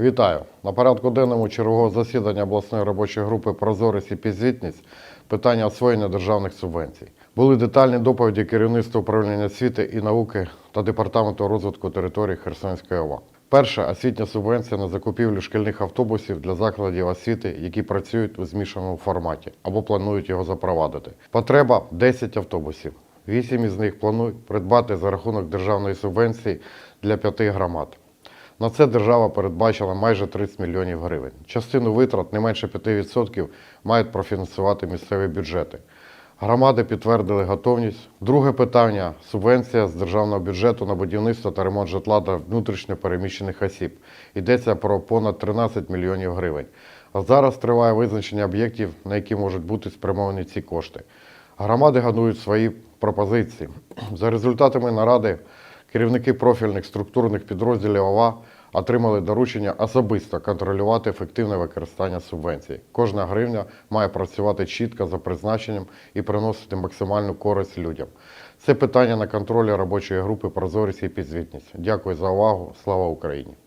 Вітаю! На порядку денному чергового засідання обласної робочої групи Прозорість і підзвітність питання освоєння державних субвенцій. Були детальні доповіді керівництва управління освіти і науки та департаменту розвитку території Херсонської ОВА. Перша освітня субвенція на закупівлю шкільних автобусів для закладів освіти, які працюють у змішаному форматі або планують його запровадити. Потреба 10 автобусів. Вісім із них планують придбати за рахунок державної субвенції для п'яти громад. На це держава передбачила майже 30 мільйонів гривень. Частину витрат не менше 5% мають профінансувати місцеві бюджети. Громади підтвердили готовність. Друге питання субвенція з державного бюджету на будівництво та ремонт житла для внутрішньо переміщених осіб. Йдеться про понад 13 мільйонів гривень. А зараз триває визначення об'єктів, на які можуть бути спрямовані ці кошти. Громади готують свої пропозиції. За результатами наради керівники профільних структурних підрозділів ОВА отримали доручення особисто контролювати ефективне використання субвенцій. Кожна гривня має працювати чітко за призначенням і приносити максимальну користь людям. Це питання на контролі робочої групи Прозорість і підзвітність. Дякую за увагу. Слава Україні!